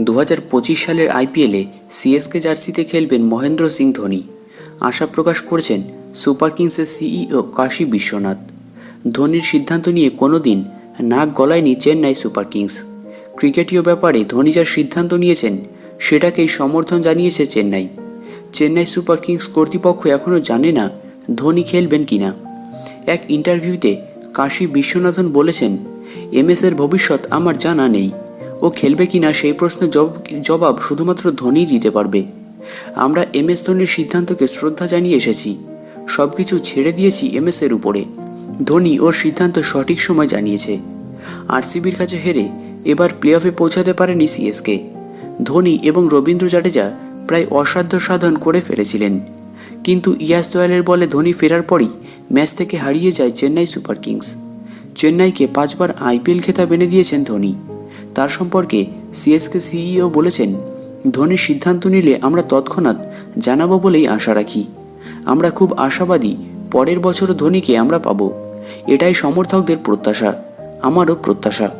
দু হাজার পঁচিশ সালের আইপিএলে সিএসকে জার্সিতে খেলবেন মহেন্দ্র সিং ধোনি। আশা প্রকাশ করেছেন সুপার কিংসের সিইও কাশী বিশ্বনাথ। ধোনির সিদ্ধান্ত নিয়ে কোনো দিন নাক গলায়নি চেন্নাই সুপার কিংস। ক্রিকেটীয় ব্যাপারে ধোনি যা সিদ্ধান্ত নিয়েছেন, সেটাকেই সমর্থন জানিয়েছে চেন্নাই। চেন্নাই সুপার কিংস কর্তৃপক্ষ এখনও জানে না ধোনি খেলবেন কিনা। এক ইন্টারভিউতে কাশী বিশ্বনাথন বলেছেন, এমএসের ভবিষ্যৎ আমার জানা নেই। ও খেলবে কিনা সেই প্রশ্নের জব- জবাব শুধুমাত্র ধোনিই দিতে পারবে। আমরা এম এস ধোনির সিদ্ধান্তকে শ্রদ্ধা জানিয়ে এসেছি। সব কিছু ছেড়ে দিয়েছি এম এস এর উপরে। ধোনি ওর সিদ্ধান্ত সঠিক সময় জানিয়েছে। আরসিবির কাছে হেরে এবার প্লে অফে পৌঁছাতে পারেনি সিএসকে। ধোনি এবং রবীন্দ্র জাডেজা প্রায় অসাধ্য সাধন করে ফেলেছিলেন। কিন্তু ইয়াস দয়ালের বলে ধোনি ফেরার পরই ম্যাচ থেকে হারিয়ে যায় চেন্নাই সুপার কিংস। চেন্নাইকে পাঁচবার আইপিএল খেতাব এনে দিয়েছেন ধোনি। তার সম্পর্কে সিএসকে সিইও বলেছেন, ধোনির সিদ্ধান্ত নিলে আমরা তৎক্ষণাৎ জানাব বলেই আশা রাখি। আমরা খুব আশাবাদী পরের বছর ধোনিকে আমরা পাব। এটাই সমর্থকদের প্রত্যাশা, আমারও প্রত্যাশা।